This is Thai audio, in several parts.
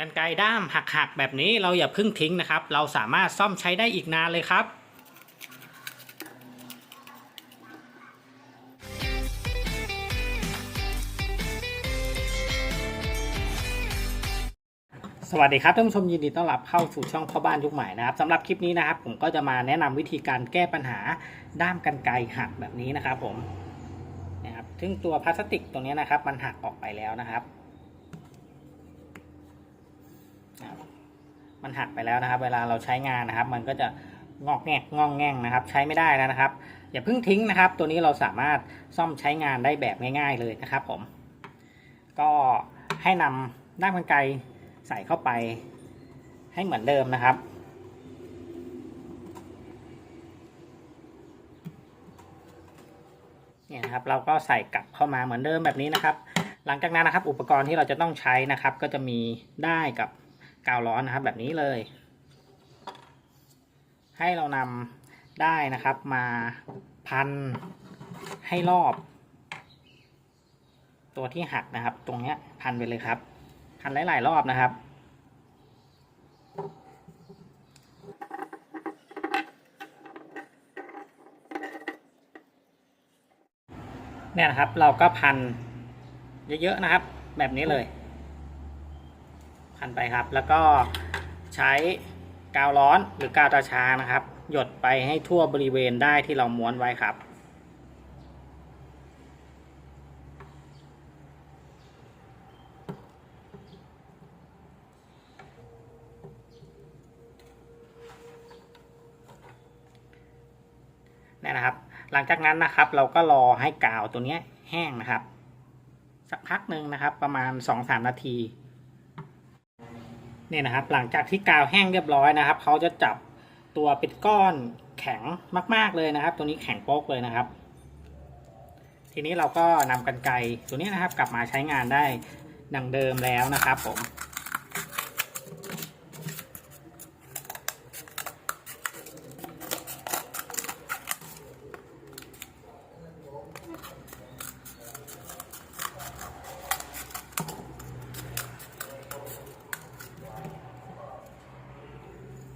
กันไกรด้ามหักๆแบบนี้เราอย่าเพิ่งทิ้งนะครับ เราสามารถซ่อมใช้ได้อีกนานเลยครับสวัสดีครับท่านผู้ชมยินดีต้อนรับเข้าสู่ช่องพ่อบ้านยุคใหม่นะครับสำหรับคลิปนี้นะครับ ผมก็จะมาแนะนำวิธีการแก้ปัญหาด้ามกันไกหักแบบนี้นะครับ ผมนะครับซึ่งตัวพลาสติกตรงนี้นะครับ มันหักออกไปแล้วนะครับ นะครับมันหักไปแล้วนะครับ เวลาเราใช้งานนะครับ มันก็จะงอกแงกงองแงงนะครับ ใช้ไม่ได้แล้วนะครับ อย่าเพิ่งทิ้งนะครับ ตัวนี้เราสามารถซ่อมใช้งานได้แบบง่าย ๆเลยนะครับ ผม ก็ให้นำด้ามกันไกใส่เข้าไป ให้เหมือนเดิมนะครับเนี่ยนะครับเราก็ใส่กลับเข้ามาเหมือนเดิมแบบนี้นะครับ หลังจากนั้นนะครับ อุปกรณ์ที่เราจะต้องใช้นะครับ ก็จะมีได้กับ กาวร้อนนะครับ แบบนี้เลย ให้เรานำได้นะครับมาพันให้รอบ ตัวที่หักนะครับ ตรงเนี้ยพันไปเลยครับ พันหลาย ๆ รอบนะครับเนี่ยนะครับเราก็พันเยอะๆนะครับ แบบนี้เลย พันไปครับ แล้วก็ใช้กาวร้อนหรือกาวตาช้างนะครับ หยดไปให้ทั่วบริเวณได้ที่เราม้วนไว้ครับ นี่นะครับ หลังจากนั้นนะครับ เราก็รอให้กาวตัวนี้แห้งนะครับ สักพักหนึ่งนะครับ ประมาณสองสามนาที เนี่ยนะครับหลังจากที่กาวแห้งเรียบร้อยนะครับเขาจะจับตัวเป็นก้อนแข็งมาก ๆเลยนะครับ ตัวนี้แข็งโป๊กเลยนะครับ ทีนี้เราก็นำกันไกรตัวนี้นะครับ กลับมาใช้งานได้ดังเดิมแล้วนะครับผม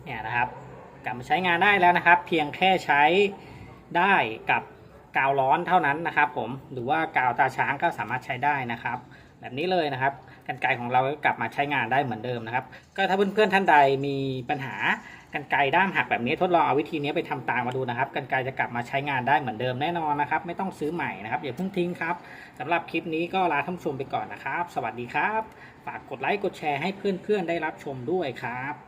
เนี่ยนะครับกลับมาใช้งานได้แล้วนะครับ เพียงแค่ใช้ได้กับกาวร้อนเท่านั้นนะครับผมหรือว่ากาวตาช้างก็สามารถใช้ได้นะครับ แบบนี้เลยนะครับกันไกของเราก็กลับมาใช้งานได้เหมือนเดิมนะครับ ก็ถ้าเพื่อนๆท่านใดมีปัญหากันไกด้ามหักแบบนี้ทดลองเอาวิธีนี้ไปทำตามมาดูนะครับกันไกจะกลับมาใช้งานได้เหมือนเดิมแน่นอนนะครับ ไม่ต้องซื้อใหม่นะครับอย่าเพิ่งทิ้งครับสำหรับคลิปนี้ก็ลาท่านผู้ชมไปก่อนนะครับ สวัสดีครับ ฝากกดไลค์กดแชร์ให้เพื่อนๆได้รับชมด้วยครับ